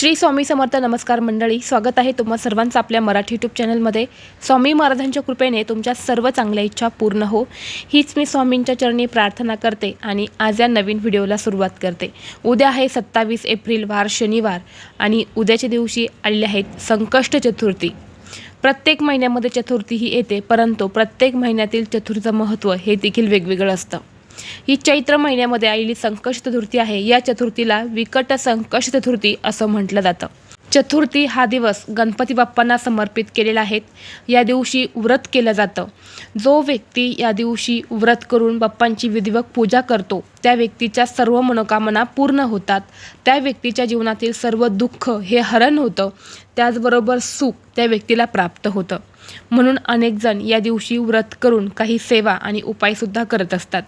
श्री स्वामी समर्थ नमस्कार मंडळी स्वागत आहे तुम्हा सर्वांचं आपल्या मराठी यूट्यूब चॅनलमध्ये स्वामी महाराजांच्या कृपेने तुमच्या सर्व चांगल्या इच्छा पूर्ण हो. हीच मी स्वामींच्या चरणी प्रार्थना करते आणि आज या नवीन व्हिडिओला सुरुवात करते. उद्या आहे सत्तावीस एप्रिल वार शनिवार आणि उद्याच्या दिवशी आलेले आहेत संकष्ट चतुर्थी. प्रत्येक महिन्यामध्ये चतुर्थी ही येते परंतु प्रत्येक महिन्यातील चतुर्थीचं महत्त्व हे देखील वेगवेगळं असतं. ही चैत्र महिन्यामध्ये आलेली संकष्ट चतुर्थी आहे. या चतुर्थीला विकट संकष्ट चतुर्थी असं म्हटलं जातं. चतुर्थी हा दिवस गणपती बाप्पांना समर्पित केलेला आहे. या दिवशी व्रत केलं जातं. जो व्यक्ती या दिवशी व्रत करून बाप्पांची विधिवत पूजा करतो त्या व्यक्तीच्या सर्व मनोकामना पूर्ण होतात. त्या व्यक्तीच्या जीवनातील सर्व दुःख हे हरण होतं. त्याचबरोबर सुख त्या व्यक्तीला प्राप्त होतं. म्हणून अनेकजण या दिवशी व्रत करून काही सेवा आणि उपायसुद्धा करत असतात.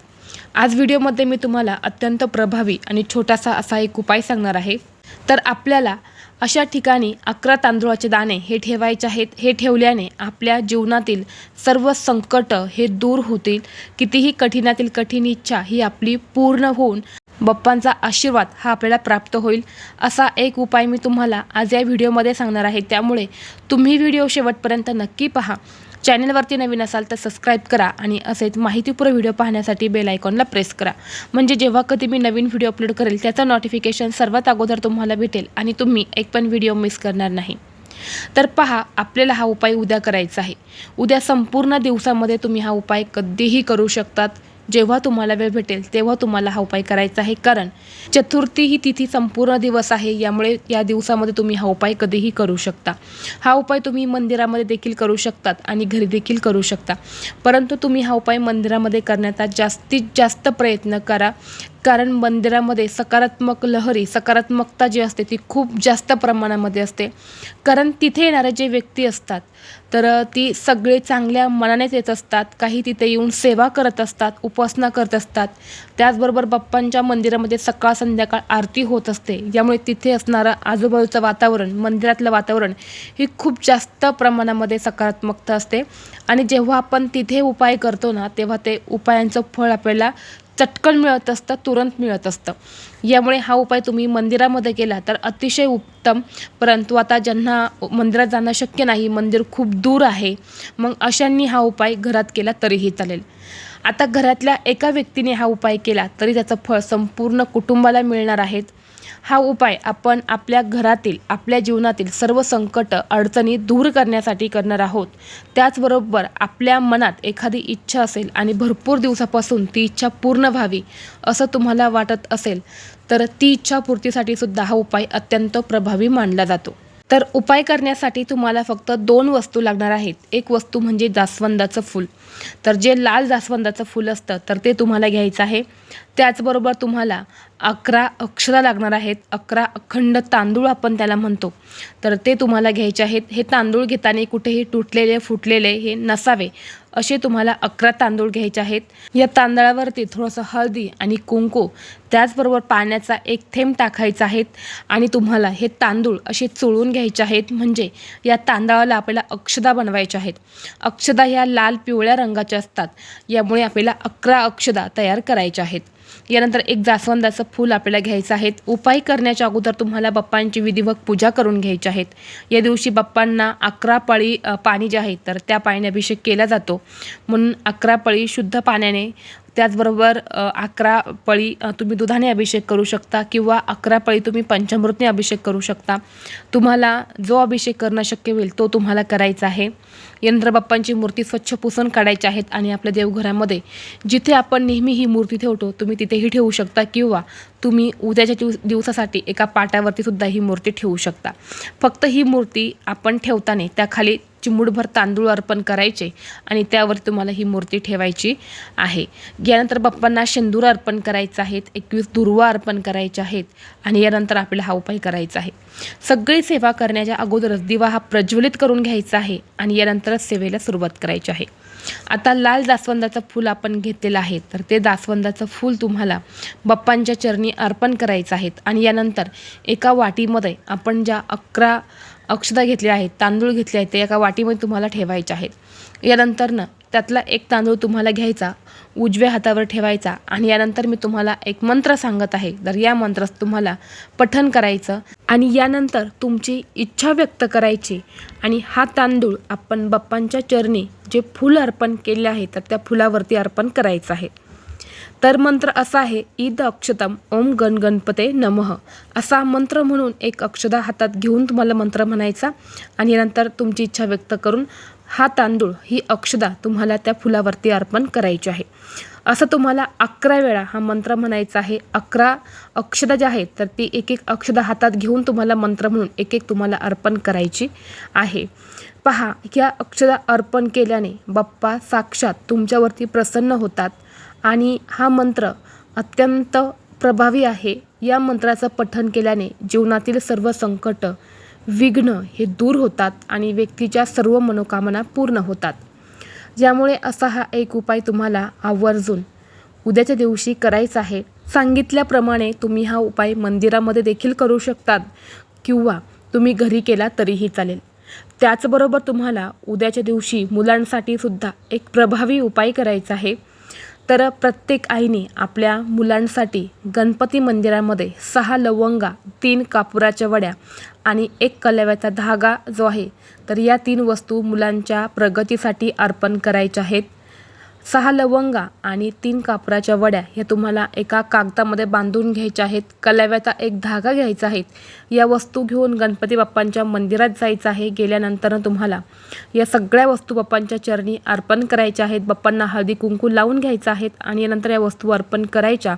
आज व्हिडिओमध्ये मी तुम्हाला अत्यंत प्रभावी आणि छोटासा असा एक उपाय सांगणार आहे. तर आपल्याला अशा ठिकाणी अकरा तांदूळाचे दाणे हे ठेवायचे आहेत. हे ठेवल्याने आपल्या जीवनातील सर्व संकट हे दूर होतील. कितीही कठीणातील कठीण इच्छा ही आपली पूर्ण होऊन बाप्पांचा आशीर्वाद हा आपल्याला प्राप्त होईल. असा एक उपाय मी तुम्हाला आज या व्हिडिओमध्ये सांगणार आहे. त्यामुळे तुम्ही व्हिडिओ शेवटपर्यंत नक्की पहा. चॅनलवरती नवीन असाल तर सबस्क्राईब करा आणि असेच माहितीपूर्ण व्हिडिओ पाहण्यासाठी बेल आयकॉनला प्रेस करा. म्हणजे जेव्हा कधी मी नवीन व्हिडिओ अपलोड करेल त्याचं नोटिफिकेशन सर्वात अगोदर तुम्हाला भेटेल आणि तुम्ही एक पण व्हिडिओ मिस करणार नाही. तर पहा आपल्याला हा उपाय उद्या करायचा आहे. उद्या संपूर्ण दिवसामध्ये तुम्ही हा उपाय कधीही करू शकतात. जेव्हा तुम्हाला वेळ भेटेल तेव्हा तुम्हाला हा उपाय करायचा आहे. कारण चतुर्थी ही तिथी संपूर्ण दिवस आहे यामुळे या दिवसामध्ये तुम्ही हा उपाय कधीही करू शकता. हा उपाय तुम्ही मंदिरामध्ये देखील करू शकतात आणि घरी देखील करू शकता. परंतु तुम्ही हा उपाय मंदिरामध्ये करण्याचा जास्तीत जास्त प्रयत्न करा. कारण मंदिरामध्ये सकारात्मक लहरी सकारात्मकता जी असते ती खूप जास्त प्रमाणामध्ये असते. कारण तिथे येणारे जे व्यक्ती असतात तर ती सगळे चांगल्या मनानेच येत असतात. काही तिथे येऊन सेवा करत असतात उपासना करत असतात. त्याचबरोबर बाप्पांच्या मंदिरामध्ये सकाळ संध्याकाळ आरती होत असते. यामुळे तिथे असणारं आजूबाजूचं वातावरण मंदिरातलं वातावरण ही खूप जास्त प्रमाणामध्ये सकारात्मकता असते. आणि जेव्हा आपण तिथे उपाय करतो ना तेव्हा ते उपायांचं फळ आपल्याला चटकन मिळत असतं तुरंत मिळत असतं. यामुळे हा उपाय तुम्ही मंदिरामध्ये केला तर अतिशय उत्तम. परंतु आता ज्यांना मंदिरात जाणं शक्य नाही मंदिर खूप दूर आहे मग अशांनी हा उपाय घरात केला तरीही चालेल. आता घरातल्या एका व्यक्तीने हा उपाय केला तरी त्याचं फळ संपूर्ण कुटुंबाला मिळणार आहेत हा उपाय आपण आपल्या घरातील आपल्या जीवनातील सर्व संकट अडचणी दूर करण्यासाठी करणार आहोत. त्याचबरोबर आपल्या मनात एखादी इच्छा असेल आणि भरपूर दिवसापासून ती इच्छा पूर्ण व्हावी असं तुम्हाला वाटत असेल तर ती इच्छा पूर्तीसाठी सुद्धा हा उपाय अत्यंत प्रभावी मानला जातो. तर उपाय करण्यासाठी तुम्हाला फक्त दोन वस्तू लागणार आहेत. एक वस्तू म्हणजे जास्वंदाचं फूल. तर जे लाल जास्वंदाचं फूल असतं तर ते तुम्हाला घ्यायचं आहे. त्याचबरोबर तुम्हाला अकरा अक्षरं लागणार आहेत. अकरा अखंड तांदूळ आपण त्याला म्हणतो. तर ते तुम्हाला घ्यायचे आहेत. हे तांदूळ घेताना कुठेही तुटलेले फुटलेले हे नसावे. असे तुम्हाला अकरा तांदूळ घ्यायचे आहेत. या तांदळावरती थोडंसं हळदी आणि कुंकू त्याचबरोबर पाण्याचा एक थेंब टाकायचा आहेत आणि तुम्हाला हे तांदूळ असे चोळून घ्यायचे आहेत. म्हणजे या तांदळाला आपल्याला अक्षदा बनवायच्या आहेत. अक्षदा ह्या लाल पिवळ्या रंगाच्या असतात. यामुळे आपल्याला अकरा अक्षदा तयार करायच्या आहेत. यानंतर एक जास्वंदाचं फूल आपल्याला घ्यायचं आहे उपाय करण्याच्या अगोदर तुम्हाला बाप्पांची विधिवत पूजा करून घ्यायची आहेत. या दिवशी बाप्पांना अकरा पळी पाणी जे आहे तर त्या पाण्याने अभिषेक केला जातो. म्हणून अकरा पळी शुद्ध पाण्याने त्याचबरोबर अकरा पळी तुम्ही दुधाने अभिषेक करू शकता किंवा अकरा पळी तुम्ही पंचामृतने अभिषेक करू शकता. तुम्हाला जो अभिषेक करणं शक्य होईल तो तुम्हाला करायचा आहे. यंद्रबाप्पांची मूर्ती स्वच्छ पुसून काढायची आहेत आणि आपल्या देवघरामध्ये जिथे आपण नेहमी ही मूर्ती ठेवतो तुम्ही तिथेही ठेवू शकता किंवा तुम्ही उद्याच्या दिवस दिवसासाठी एका पाटावरती सुद्धा ही मूर्ती ठेवू शकता. फक्त ही मूर्ती आपण ठेवताना त्याखाली चिमुडभर तांदूळ अर्पण करायचे आणि त्यावर तुम्हाला ही मूर्ती ठेवायची आहे. यानंतर बाप्पांना शेंदूर अर्पण करायचं आहेत एकवीस दुर्वा अर्पण करायचे आहेत आणि यानंतर आपल्याला हा उपाय करायचा आहे. सगळी सेवा करण्याच्या अगोदरच दिवा हा प्रज्वलित करून घ्यायचा आहे आणि यानंतरच सेवेला सुरुवात करायची आहे. आता लाल जास्वंदाचं फूल आपण घेतलेलं आहे तर ते जास्वंदाचं फूल तुम्हाला बाप्पांच्या चरणी अर्पण करायचं आहेत आणि यानंतर एका वाटीमध्ये आपण ज्या अकरा अक्षदा घेतली आहेत तांदूळ घेतले आहेत ते एका वाटीमध्ये तुम्हाला ठेवायचे आहेत. यानंतरनं त्यातला एक तांदूळ तुम्हाला घ्यायचा उजव्या हातावर ठेवायचा आणि यानंतर मी तुम्हाला एक मंत्र सांगत आहे. तर या मंत्रास तुम्हाला पठन करायचं आणि यानंतर तुमची इच्छा व्यक्त करायची आणि हा तांदूळ आपण बाप्पांच्या चरणी जे फूल अर्पण केले आहे तर त्या फुलावरती अर्पण करायचं आहे. तर मंत्र असा आहे ईद अक्षतम ओम गण गणपते नमः. असा मंत्र म्हणून एक अक्षदा हातात घेऊन तुम्हाला मंत्र म्हणायचा आणि नंतर तुमची इच्छा व्यक्त करून हा तांदूळ ही अक्षदा तुम्हाला त्या फुलावरती अर्पण करायची आहे. असं तुम्हाला अकरा वेळा हा मंत्र म्हणायचा आहे. अकरा अक्षदा ज्या आहेत तर ती एक एक अक्षदा हातात घेऊन तुम्हाला मंत्र म्हणून एक एक तुम्हाला अर्पण करायची आहे. पहा ह्या अक्षदा अर्पण केल्याने बाप्पा साक्षात तुमच्यावरती प्रसन्न होतात. आणि हा मंत्र अत्यंत प्रभावी आहे. या मंत्राचं पठण केल्याने जीवनातील सर्व संकट विघ्न हे दूर होतात आणि व्यक्तीच्या सर्व मनोकामना पूर्ण होतात. ज्यामुळे असा हा एक उपाय तुम्हाला आवर्जून उद्याच्या दिवशी करायचा आहे. सांगितल्याप्रमाणे तुम्ही हा उपाय मंदिरामध्ये देखील करू शकतात किंवा तुम्ही घरी केला तरीही चालेल. त्याचबरोबर तुम्हाला उद्याच्या दिवशी मुलांसाठी सुद्धा एक प्रभावी उपाय करायचा आहे. तर प्रत्येक आईने आपल्या मुलांसाठी गणपती मंदिरामध्ये सहा लवंगा तीन कापुराच्या वड्या आणि एक कलव्याचा धागा जो आहे तर या तीन वस्तू मुलांच्या प्रगतीसाठी अर्पण करायच्या आहेत. सहा लवंगा आणि तीन कापराच्या वड्या ह्या तुम्हाला एका कागदामध्ये बांधून घ्यायच्या आहेत. कलाव्याचा एक धागा घ्यायचा आहे. या वस्तू घेऊन गणपती बाप्पांच्या मंदिरात जायचं आहे. गेल्यानंतर तुम्हाला या सगळ्या वस्तू बाप्पांच्या चरणी अर्पण करायच्या आहेत. बाप्पांना हळदी कुंकू लावून घ्यायचं आहेत आणि यानंतर या वस्तू अर्पण करायच्या.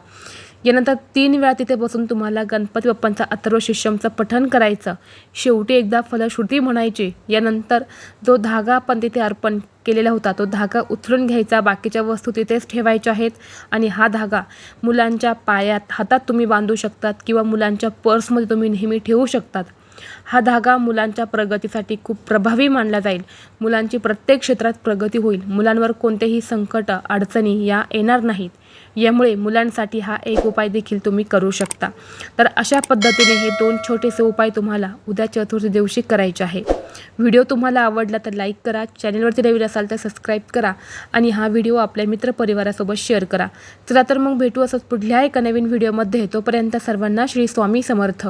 यानंतर तीन वेळा तिथे बसून तुम्हाला गणपती बाप्पांचा अथर्व शिष्यमचं पठण करायचं. शेवटी एकदा फलश्रुती म्हणायची. यानंतर जो धागा आपण तिथे अर्पण केलेला होता तो धागा उचलून घ्यायचा. बाकीच्या वस्तू तिथेच ठेवायच्या आहेत. आणि हा धागा मुलांच्या पायात हातात तुम्ही बांधू शकतात किंवा मुलांच्या पर्समध्ये तुम्ही नेहमी ठेवू शकतात. हा धागा मुलांच्या प्रगतीसाठी खूप प्रभावी मानला जाईल. मुलांची प्रत्येक क्षेत्रात प्रगती होईल. मुलांवर कोणतेही संकट अडचणी या येणार नाहीत. यामुळे मुलांसाठी हा एक उपाय देखील तुम्ही करू शकता. तर अशा पद्धतीने हे दोन छोटेसे उपाय तुम्हाला उद्या चतुर्थी दिवशी करायचे आहे. व्हिडिओ तुम्हाला आवडला तर लाईक करा चॅनलवरती नवीन असाल तर सबस्क्राईब करा आणि हा व्हिडिओ आपल्या मित्रपरिवारासोबत शेअर करा. चला तर मग भेटू असंच पुढल्या एका नवीन व्हिडिओमध्ये. तोपर्यंत सर्वांना श्री स्वामी समर्थ.